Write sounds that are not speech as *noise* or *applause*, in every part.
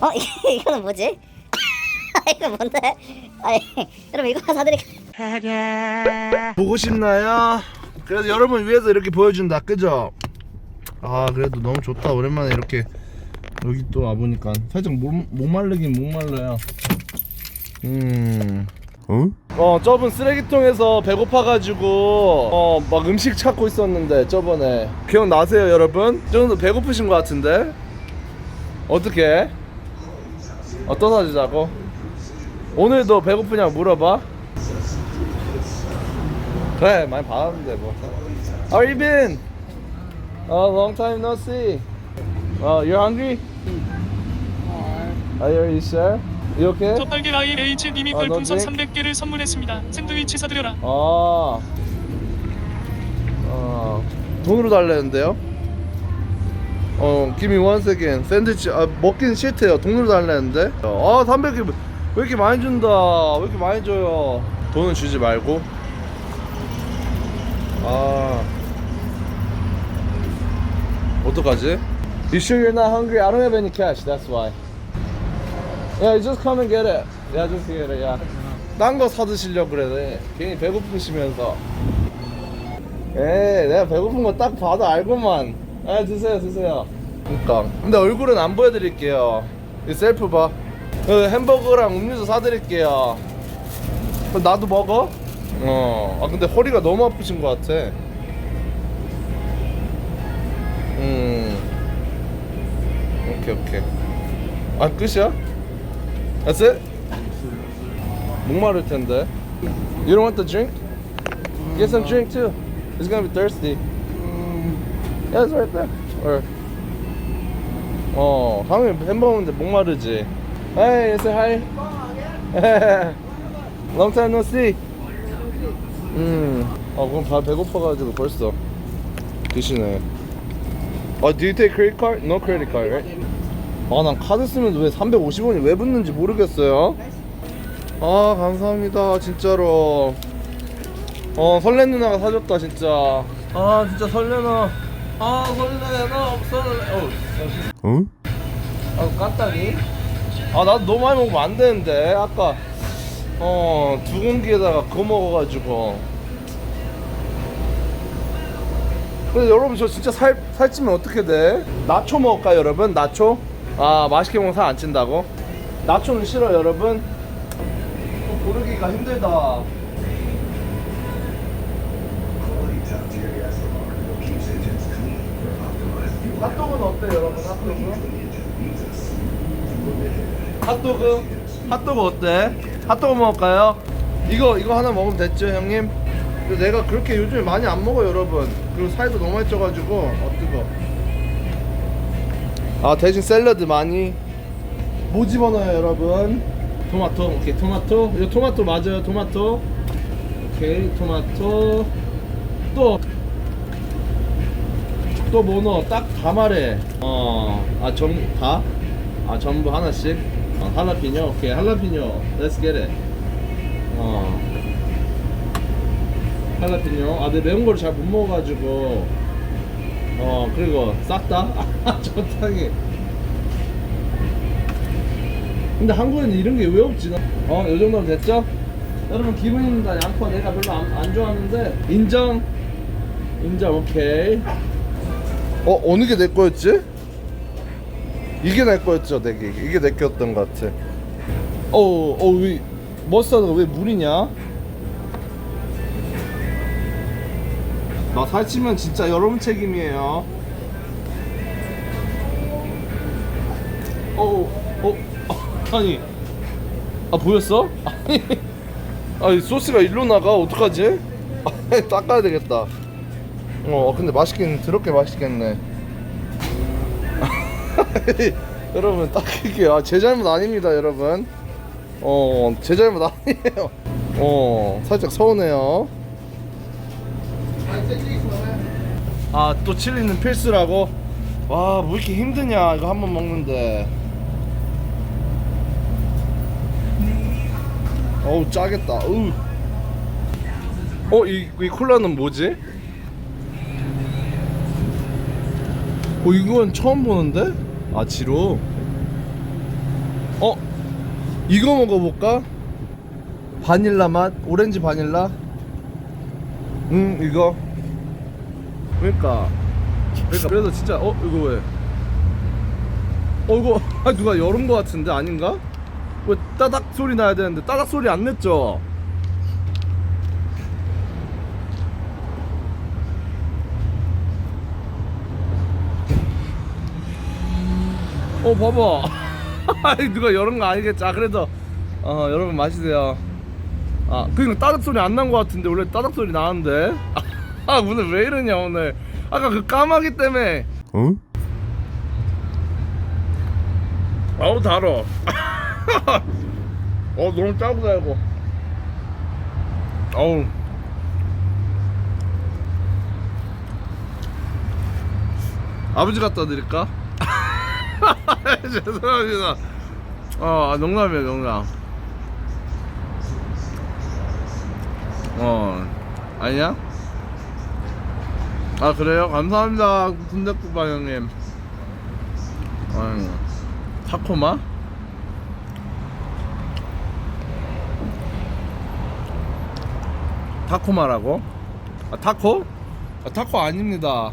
어 이게 *laughs* 이거는 뭐지? *laughs* 이거 뭔데? 아니 여러분 이거 하나 사드릴게요. 보고 싶나요? 그래서 여러분 위해서 이렇게 보여준다 그죠? 아 그래도 너무 좋다 오랜만에 이렇게 여기 또 와보니까 살짝 못, 못 마르긴 못 말라요 음 어? 어 저번 쓰레기통에서 배고파가지고 어 막 음식 찾고 있었는데 저번에 기억나세요 여러분? 이 정도 배고프신 것 같은데? 어떻게? 어떤 사주자고? 오늘도 배고프냐고 물어봐 그래 많이 받았는데 뭐 How you been? Uh, long time no see Uh, you're hungry? Are you, sure? You okay? 저팔계 IH님이 아, 별풍선 너지? 300개를 선물했습니다. 샌드위치 사드려라. 아, 아 돈으로 달래는데요? 어, one second. 샌드위치 아, 먹긴 싫대요. 돈으로 달래는데. 아, 300개 왜 이렇게 많이 준다? 왜 이렇게 많이 줘요? 돈은 주지 말고. 아, 어떡하지? You sure you're not hungry? I don't have any cash. That's why. Yeah, just come and get it. Yeah, just get it. Yeah. 딴거 사드시려고 그래. 괜히 배고프시면서. 에, 내가 배고픈 거 딱 봐도 알고만. 아, 드세요, 드세요. 그니까. 근데 얼굴은 안 보여드릴게요. 이 셀프 봐. 그 햄버거랑 음료수 사드릴게요. 그럼 나도 먹어? 어. 아, 근데 허리가 너무 아프신 것 같아. 음. 오케이, 오케이. 아, 끝이야? That's it? 목마를 텐데. You don't want the drink? Get some drink too. He's gonna be thirsty. Yeah, it's right there. Or. 어, 하면 햄버거 먹는데 목마르지. Hey, say hi. *laughs* Long time no see. 음. 아, 그럼 다 배고파가지고 벌써 드시네. 아, do you take credit card? No credit card, right? 아, 난 카드 쓰면 왜 350원이 왜 붙는지 모르겠어요. 아 감사합니다 진짜로 어 설렌 누나가 사줬다 진짜 아 진짜 설레나 아 설레나 설레 어? 아 까딱이? 아 나도 너무 많이 먹으면 안 되는데 아까 어 두 공기에다가 그거 먹어가지고 근데 여러분 저 진짜 살, 살찌면 어떻게 돼? 나초 먹을까요 여러분? 나초? 아 맛있게 먹으면 살 안 찐다고? 나초는 싫어 여러분? 또 고르기가 힘들다. 핫도그는 어때 여러분? 핫도그? 핫도그? 핫도그 어때? 핫도그 먹을까요? 이거 이거 하나 먹으면 됐죠 형님? 내가 그렇게 요즘에 많이 안 먹어 여러분 그리고 살도 너무 많이 쪄가지고 어 뜨거 아 대신 샐러드 많이 뭐 집어넣어요 여러분 토마토 오케이 토마토 이거 토마토 맞아요 토마토 오케이 토마토 또 또뭐 넣어 딱다 말해 어아 전부 다? 아 전부 하나씩 어, 할라피뇨 오케이 할라피뇨 get it 어 할라피뇨 아내 매운 거를 잘못 먹어가지고 어 그리고 싹다 *laughs* 적당히 근데 한국에는 이런 게 왜 없지? 어, 요 정도면 됐죠? 여러분 기분입니다. 양파 내가 별로 안, 안 좋아하는데 인정. 인정. 오케이. 어, 어느 게 내 거였지? 이게 내 거였죠, 내게. 이게 내 거였던 것 같아. 어, 어, 왜 머스타드가 왜 물이냐? 나 살찌면 진짜 여러분 책임이에요. 어, 어, 어, 아니, 아 보였어? *laughs* 아니, 아니 소스가 일로 나가 어떡하지? *laughs* 아, 닦아야 되겠다. 어, 근데 맛있긴 더럽게 맛있겠네. *laughs* 여러분 닦을게요. 아, 제 잘못 아닙니다, 여러분. 어, 제 잘못 아니에요. *laughs* 어, 살짝 서운해요. 아, 또 칠리는 필수라고? 와, 뭐 이렇게 힘드냐, 이거 한 번 먹는데. 어우 짜겠다. 어우. 어, 이, 이 콜라는 뭐지? 어, 이건 처음 보는데? 아, 지로. 어? 이거 먹어볼까? 바닐라 맛? 오렌지 바닐라? 음 이거 그러니까 그러니까 그래서 진짜 어 이거 왜? 어 이거 아, 누가 열은 거 같은데 아닌가? 왜 따닥 소리 나야 되는데 따닥 소리 안 냈죠? 어 봐봐. *laughs* 아니, 누가 열은 거 아니겠지. 아 그래도 어 여러분 마시세요. 아 그니까 따닥 소리 안 난 거 같은데 원래 따닥 소리 나는데? *laughs* 아 오늘 왜 이러냐 오늘. 아까 그 까마귀 때문에. 어? 아우 달어. *laughs* 어 너무 짜고 달고 어우. 아버지 갖다 드릴까? *laughs* 죄송합니다 어 농담이에요 농담 어 아니야? 아 그래요? 감사합니다 군대국밥 형님 아유 타코마? 타코마라고? 아 타코? 아 타코 아닙니다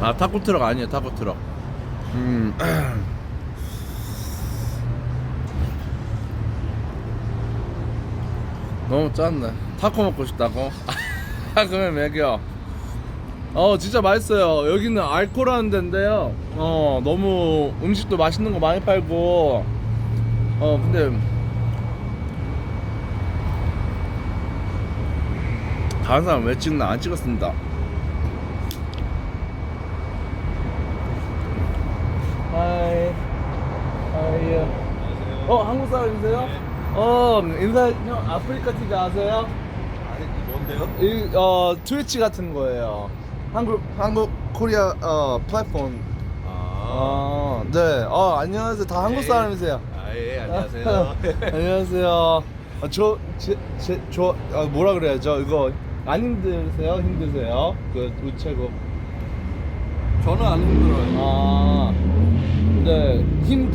아 타코 트럭 아니에요 타코 트럭. 음. *clears throat* 너무 짠네. 타코 먹고 싶다고? 아 *laughs* 그러면 먹여 어 진짜 맛있어요. 여기는 알코라는 데인데요. 어 너무 음식도 맛있는 거 많이 팔고. 어 근데 다른 사람 왜 찍나 안 찍었습니다 하이 하이 어 한국 사람이세요? 어 인사 형 아프리카 TV 아세요? 아니 뭔데요? 이, 어 트위치 같은 거예요. 한국 한국 코리아 어 플랫폼. 아, 아, 네. 어 안녕하세요. 다 한국 네. 사람이세요. 아 예, 안녕하세요. *laughs* 안녕하세요. 아, 저 제 제 저 아, 뭐라 그래야죠? 이거 안 힘드세요? 힘드세요? 그 우체국. 저는 안 힘들어요. 아, 네. 힘.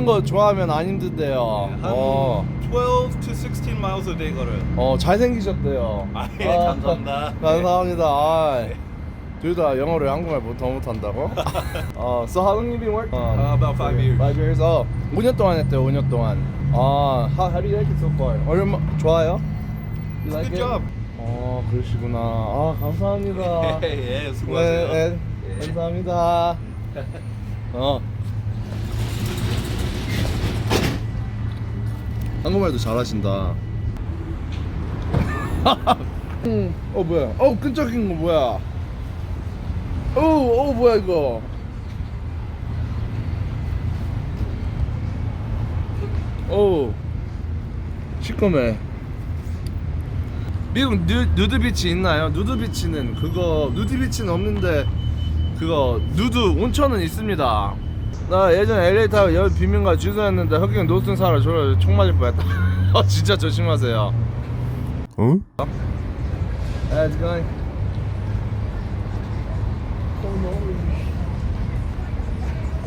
걷는 거 좋아하면 안 힘든데요. 한 어, 12 to 16 miles a day 걸어요. 어 잘생기셨대요. 아, 예, 감사합니다. 감사합니다. 아, 둘다 영어를 한국말 못, 더 못한다고? *laughs* 어, so how long you been working? Uh, about five years. Five years. 어, 5년 동안 했대요. 5년 동안. 아, how, how do you like it so far? 얼마 좋아요? You It's a good job. 어, 그러시구나. 아, 감사합니다. *laughs* 예, 네, 수고하세요. 네, 예. 감사합니다. 어. *laughs* 한국말도 잘하신다. 음, 어 뭐야? 어 끈적인 거 뭐야? 어, 어 뭐야 이거? 어, 시꺼매. 미국 누, 누드 비치 있나요? 누드 비치는 그거 누드 비치는 없는데 그거 누드 온천은 있습니다. 나 예전에 LA 타고 여기 비민가 주소했는데 흑인 노슨 사러 저를 총 맞을 뻔했다. *laughs* 어 진짜 조심하세요. 어? How's it going?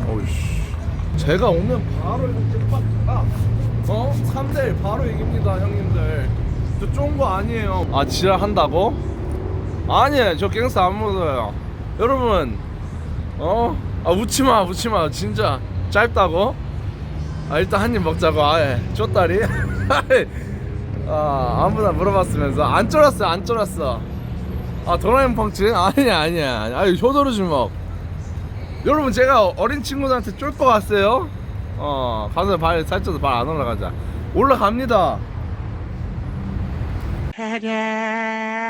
어이씨. 제가 오면 바로 이렇게 빡, 아, 어? 3대1 바로 이깁니다, 형님들. 저 쫀 거 아니에요. 아, 지랄 한다고? 아니에요, 저 갱스터 안 묻어요. 여러분, 어? 아, 웃지 마, 웃지 마. 진짜 짧다고? 아, 일단 한 입 먹자고, 아예. 쪼다리? *laughs* 아, 아무나 물어봤으면서. 안 쫄았어, 안 쫄았어. 아, 도라에몽 펑치? 아니야, 아니야. 아유, 효도로 주먹. 여러분 제가 어린 친구들한테 쫄 것 같아요? 어 가서 발 살쪄서 발 안 올라가자 올라갑니다